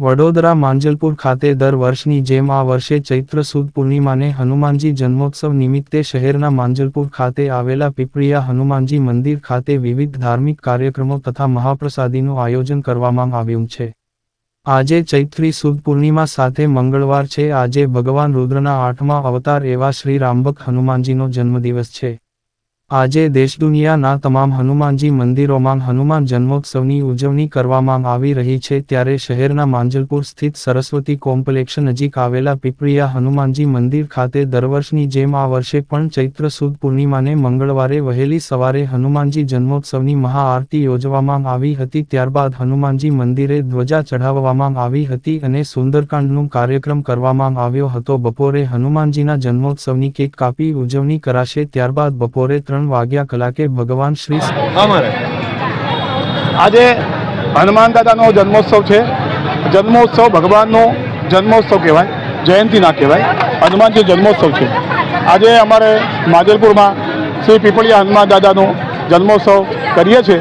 વડોદરા માંજલપુર ખાતે દર વર્ષની જેમ આ વર્ષે ચૈત્ર સુદ પૂર્ણિમાને હનુમાનજી જન્મોત્સવ નિમિત્તે શહેરના માંજલપુર ખાતે આવેલા પીપળિયા હનુમાનજી મંદિર ખાતે વિવિધ ધાર્મિક કાર્યક્રમો તથા મહાપ્રસાદીનું આયોજન કરવામાં આવ્યું છે. આજે ચૈત્રી સુદ પૂર્ણિમા સાથે મંગળવાર છે. આજે ભગવાન રુદ્રના આઠમા અવતાર એવા શ્રી રામબક હનુમાનજીનો જન્મદિવસ છે. આજે દેશદુનિયાના તમામ હનુમાનજી મંદિરોમાં હનુમાન જન્મોત્સવની ઉજવણી કરવામાં આવી રહી છે ત્યારે શહેરના માંજલપુર સ્થિત સરસ્વતી કોમ્પ્લેક્ષ નજીક આવેલા પીપળિયા હનુમાનજી મંદિર ખાતે દર વર્ષની જેમ આ વર્ષે પણ ચૈત્ર સુદ પૂર્ણિમાને મંગળવારે વહેલી સવારે હનુમાનજી જન્મોત્સવની મહાઆરતી યોજવામાં આવી હતી. ત્યારબાદ હનુમાનજી મંદિરે ધ્વજા ચઢાવવામાં આવી હતી અને સુંદરકાંડનું કાર્યક્રમ કરવામાં આવ્યો હતો. બપોરે હનુમાનજીના જન્મોત્સવની કેક કાપી ઉજવણી કરાશે. ત્યારબાદ બપોરે ત્રણ વાગ્યા કલાકે ભગવાન શ્રી આજે હનુમાન દાદાનો જન્મોત્સવ છે. જન્મોત્સવ ભગવાનનો જન્મોત્સવ કહેવાય, જયંતિ ના કહેવાય. હનુમાનજી જન્મોત્સવ છે. આજે અમારે માજલપુરમાં શ્રી પીપળિયા હનુમાન દાદાનો જન્મોત્સવ કરીએ છીએ.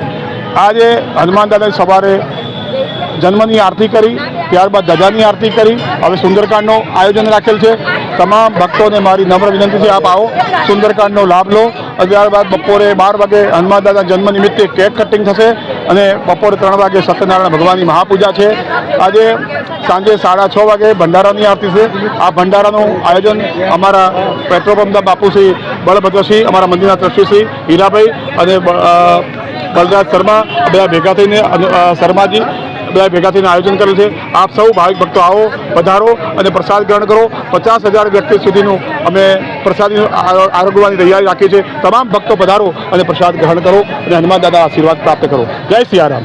આજે હનુમાન દાદાએ સવારે જન્મની આરતી કરી, ત્યારબાદ ધજાની આરતી કરી. હવે સુંદરકાંડનું આયોજન રાખેલ છે. તમામ ભક્તોને મારી નમ્ર વિનંતી છે, આપ આવો, સુંદરકાંડનો લાભ લો. ત્યારબાદ બપોરે બાર વાગે હનુમાનદાદા જન્મ નિમિત્તે કેક કટિંગ થશે અને બપોરે ત્રણ વાગે સત્યનારાયણ ભગવાનની મહાપૂજા છે. આજે સાંજે સાડા છ વાગે ભંડારાની આરતી છે. આ ભંડારાનું આયોજન અમારા પેટ્રોલ પંપના બાપુશ્રી બળભદ્રસિંહ, અમારા મંદિરના ટ્રસ્ટીશ્રી હીરાભાઈ અને બલરાજ શર્મા, બધા ભેગા થઈને શર્માજી, બધા ભેગા થઈને આયોજન કરેલું છે. આપ સૌ ભાવિક ભક્તો આવો, પધારો અને પ્રસાદ ગ્રહણ કરો. પચાસ હજાર વ્યક્તિ સુધીનું અમે પ્રસાદી આરોગવાની તૈયારી રાખીએ છીએ. તમામ ભક્તો પધારો અને પ્રસાદ ગ્રહણ કરો અને હનુમાન દાદા આશીર્વાદ પ્રાપ્ત કરો. જય સિયારામ.